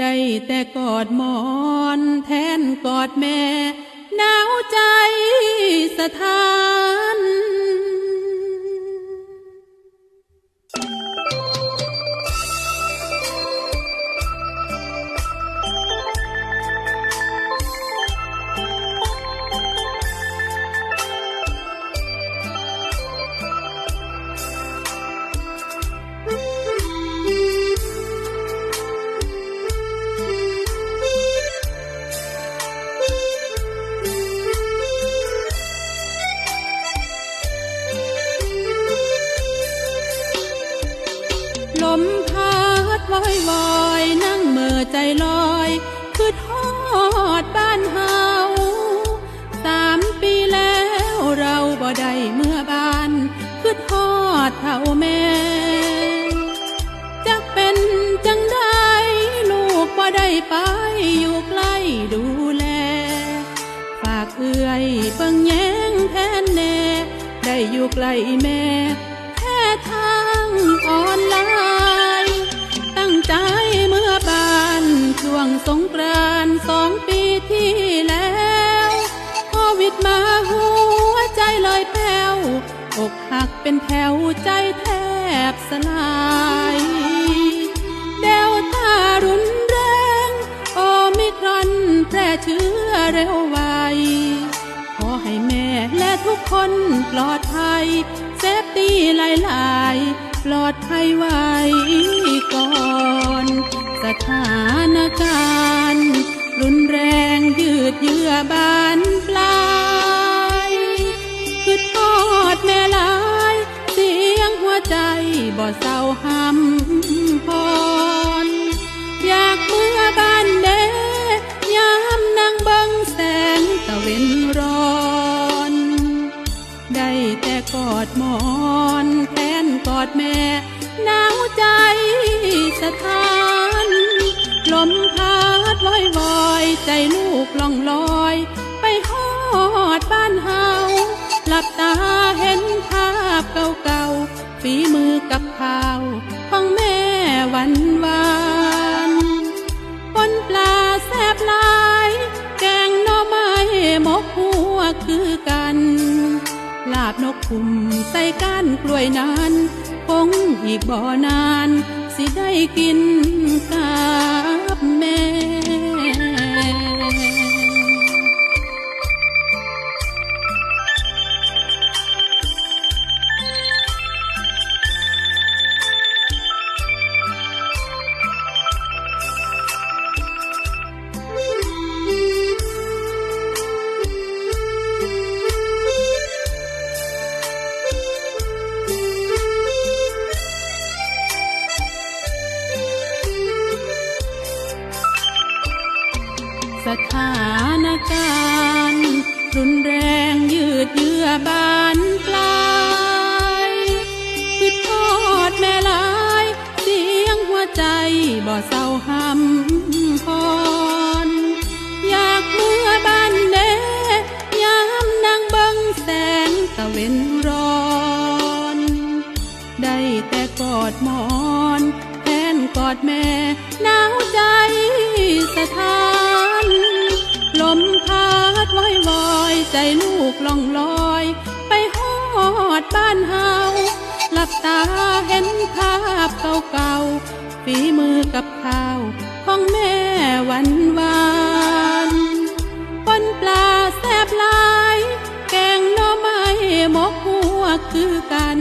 ได้แต่กอดหมอนแทนกอดแม่หนาวใจสถาน อยวอยนั่งเมื่อใจลอยคือทอดบ้านเฮาสามปีแล้วเราบ่ได้เมื่อบ้านคือทอดเท่าแม่จักเป็นจังได้ลูกบ่ได้ไปอยู่ใกล้ดูแล ฝากเอื้อยเบิ่งแย้งแทนแน่ได้อยู่ใกล้แม่แค่ทางออนไลน์ สงกรานสองปีที่แล้วโควิดมาหัวใจลอยแป้วอกหักเป็นแถวใจแทบสลายเดลต้ารุนแรงโอมิครอนแพร่เชื้อเร็วไวขอให้แม่และทุกคนปลอดภัยเซฟตี้หลายๆ ปลอดภัยไว้ก่อนสถาน การ รุนแรงยืดเยื้อบานปลายคือทอดแม่ลาย เสียงหัวใจบ่เศร้าหำพร อยากเมื่อบ้านเดยามนั่งเบิงแสงตะเวนร้อน ได้แต่กอดหมอนแทนกอดแม่หนาวใจสะท้าน ลมพัดวอยวอยใจลูกล่องลอย ไปฮอดบ้านเฮาหลับตาเห็นภาพเก่าๆฝีมือกับข้าวของแม่วันวานปนปลาแซบลาย แกงหน่อไม้หมกหัวคือกัน ลาบนกขุมใส่ก้านกล้วยนานคงอีกบ่อนาน สิได้กินกับ แานการณ์รุนแรงยืดเยื้อบานปลายคือทอดแม่ลายเสียงหัวใจบ่เศร้าหำพรอยากเมื่อบ้านเดยามนั่งเบิงแสงตะเวนร้อนได้แต่กอดหมอนแทนกอดแม่หนาวใจสะท้าน อยใจลูกล่องลอย ไปฮอดบ้านเฮาหลับตาเห็นภาพเก่าๆฝีมือกับข้าวของแม่วันวานปนปลาแซบลาย แกงหน่อไม้หมกหัวคือกัน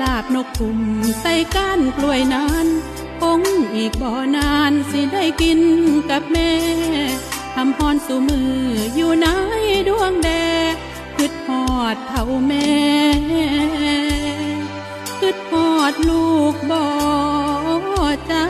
ลาบนกขุมใส่ก้านกล้วยนานคงอีกบ่อนานสิได้กินกับแม่ำพรสู่มืออยู่ในดวงแดคืดพอดเท่าแม่คืดพอดลูกบ่จา